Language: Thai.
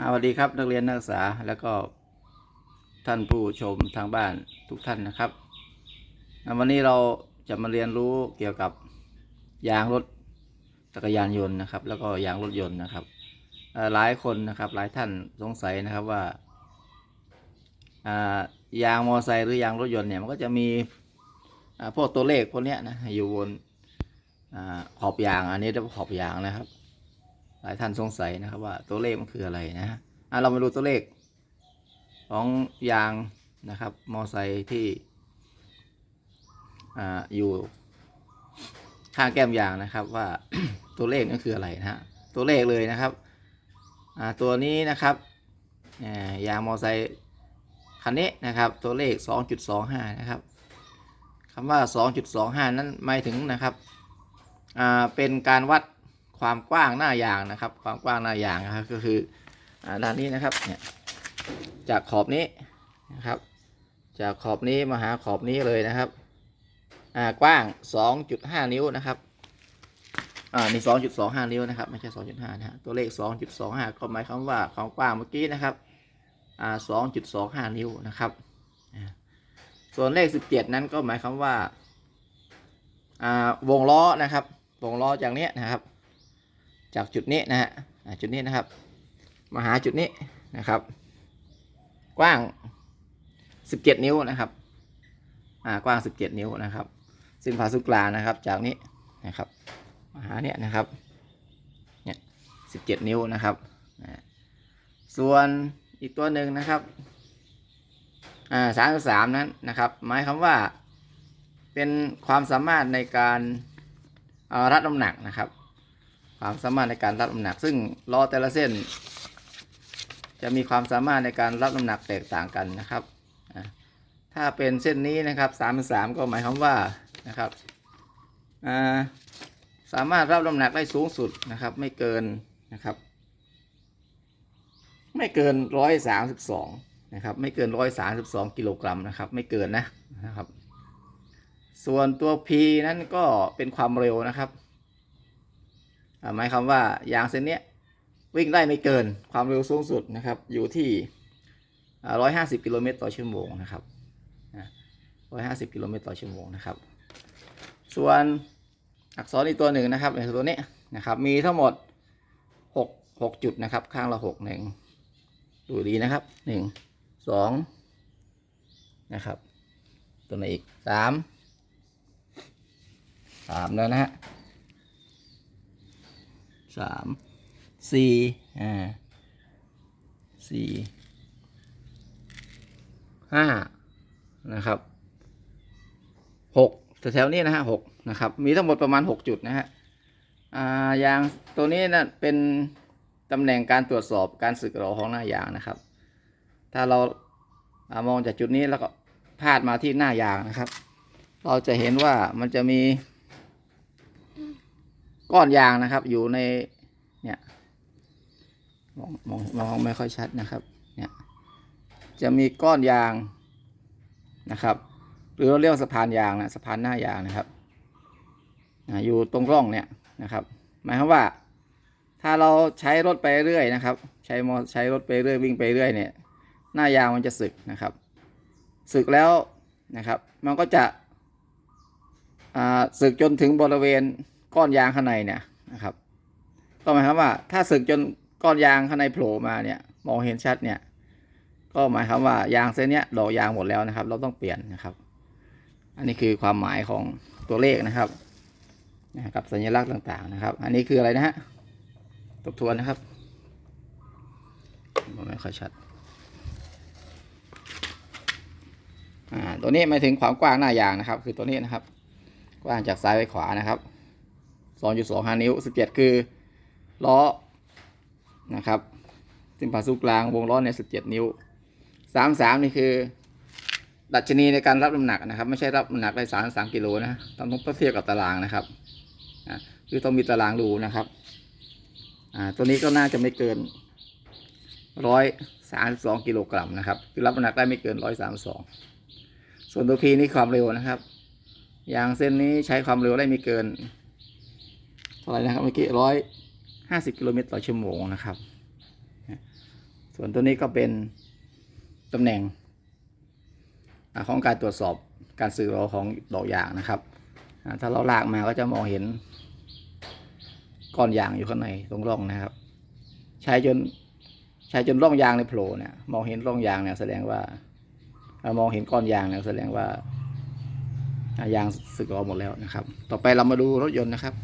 สวัสดีครับนักเรียนนักศึกษาแล้วก็ท่านผู้ชมทางบ้านทุกท่านนะครับ วันนี้เราจะมาเรียนรู้เกี่ยวกับยางรถจักรยานยนต์นะครับ แล้วก็ยางรถยนต์นะครับหลายคนนะครับหลายท่านสงสัยนะครับว่าายางมอเตอร์ไซค์หรือยางรถยนต์เนี่ยมันก็จะมีพวกตัวเลขพวกนี้นะอยู่บนอขอบยางอันนี้เรียกว่าขอบยางนะครับ หลายท่านสงสัยนะครับว่าตัวเลขมันคืออะไรนะฮะเรามาดูตัวเลขของยางนะครับ มอไซค์ที่ออยู่ข้างแก้มยางนะครับว่าตัวเลขนั่นคืออะไรนะฮะตัวเลขเลยนะครับตัวนี้นะครับยางมอไซค์คันนี้นะครับตัวเลข 2.25 นะครับคำว่า 2.25 นั้นหมายถึงนะครับเป็นการวัด ความกว้างหน้ายางนะครับ ความกว้างหน้ายางนะครับก็คือด้านนี้นะครับเนี่ยจากขอบนี้นะครับ จากขอบนี้มาหาขอบนี้เลยนะครับอ่ากว้าง 2.5 นิ้วนะครับอ่านี่2.25 นิ้วนะครับไม่ใช่ 2.5 นะฮะตัวเลข 2.25 ก็หมายความว่าความกว้างเมื่อกี้นะครับอ่า2.25 นิ้วนะครับส่วนเลข 17 นั้นก็หมายความว่าอ่าวงล้อนะครับ วงล้อจากเนี้ยนะครับ จากจุดนี้นะฮะจุดนี้นะครับ มาหาจุดนี้นะครับ กว้าง 17 นิ้วนะครับอ่ากว้าง 17 นิ้วนะครับซึ่งผ่าศูนย์กลางนะครับ จากนี้นะครับ มาหาเนี่ยนะครับเนี่ย17 นิ้วนะครับส่วนอีกตัวหนึ่งนะครับอ่า33นั้นนะครับ หมายความว่าเป็นความสามารถในการรับน้ำหนักนะครับ ความสามารถในการรับน้ำหนัก ซึ่งล้อแต่ละเส้น จะมีความสามารถในการรับน้ำหนักแตกต่างกันนะครับ ถ้าเป็นเส้นนี้นะครับสามสามก็หมายความว่านะครับาสามารถรับน้ำหนักได้สูงสุดนะครับ ไม่เกินนะครับ ไม่เกินร้อยสามสิบสองนะครับไม่เกินร้อยสามสิบสองกิโลกรัมนะครับ ไม่เกินนะนะครับ ส่วนตัว P นั้นก็เป็นความเร็วนะครับ หมายความว่ายางเส้นนี้วิ่งได้ไม่เกินความเร็วสูงสุดนะครับ อยู่ที่ร้อยห้าสิบกิโลเมตรต่อชั่วโมงนะครับร้อยห้าสิบกิโลเมตรต่อชั่วโมงนะครับ ส่วนอักษรอีกตัวหนึ่งนะครับในตัวนี้นะครับมีทั้งหมดหกหกจุดนะครับ ข้างละหกหนึ่งดูดีนะครับหนึ่งสองนะครับ ตัวไหนอีกสามสามแล้วนะฮะ สามสี่อ่าสี่ห้านะครับหกแถวๆนี้นะฮะหกนะครับ มีทั้งหมดประมาณหกจุดนะฮะอ่ายางตัวนี้นะเป็นตำแหน่งการตรวจสอบการสึกหรอของหน้ายางนะครับ ถ้าเราอามองจากจุดนี้แล้วก็พาดมาที่หน้ายางนะครับ เราจะเห็นว่ามันจะมี ก้อนยางนะครับ อยู่ในเนี่ยมองมองมองไม่ค่อยชัดนะครับ เนี่ยจะมีก้อนยางนะครับ หรือเราเรียกสะพานยางนะสะพานหน้ายางนะครับอ่าอยู่ตรงร่องเนี่ยนะครับ หมายความว่า ถ้าเราใช้รถไปเรื่อยนะครับ ใช้มอใช้รถไปเรื่อยวิ่งไปเรื่อยเนี่ย หน้ายางมันจะสึกนะครับ สึกแล้วนะครับ มันก็จะสึกจนถึงบริเวณ ก้อนยางข้างในเนี่ยนะครับ ก็หมายความว่า ถ้าสึกจนก้อนยางข้างในโผล่มาเนี่ย มองเห็นชัดเนี่ย ก็หมายความว่ายางเส้นเนี้ยดอกยางหมดแล้วนะครับ เราต้องเปลี่ยนนะครับ อันนี้คือความหมายของตัวเลขนะครับนะครับสัญลักษณ์ต่าง ๆ นะครับ อันนี้คืออะไรนะฮะทบทวนนะครับมองไม่ค่อยชัดอ่าตัวนี้หมายถึงความกว้างหน้ายางนะครับ คือตัวนี้นะครับ กว้างจากซ้ายไปขวานะครับ 2.25 นิ้ว 17 คือล้อนะครับซึ่งผ่าศูนย์กลางวงล้อเนี่ย17 นิ้ว 33 นี่คือ ดัชนีในการรับน้ำหนักนะครับ ไม่ใช่รับน้ำหนักได้33กิโลนะต้องต้องเทียบกับตารางนะครับคือต้องมีตารางดูนะครับตัวนี้ก็น่าจะไม่เกิน132กิโลกรัมนะครับ คือรับน้ำหนักได้ไม่เกิน132ส่วนตัว P นี่ความเร็วนะครับยางเส้นนี้ใช้ความเร็วได้ไม่เกิน เท่าไรนะครับเมื่อกี้ร้อยห้าสิบกิโลเมตรต่อชั่วโมงนะครับ ส่วนตัวนี้ก็เป็นตำแหน่งอของการตรวจสอบการสึกหรอของดอกยางนะครับ ถ้าเราลากมาก็จะมองเห็นก้อนยางอยู่ข้างในตรงร่องนะครับ ใช้จนใช้จนร่องยางในโผล่เนี่ยมองเห็นร่องยางเนี่ยแสดงว่าเรามองเห็นก้อนยางเนี่ยแสดงว่าอ่ายางสึกหรอหมดแล้วนะครับ ต่อไปเรามาดูรถยนต์นะครับ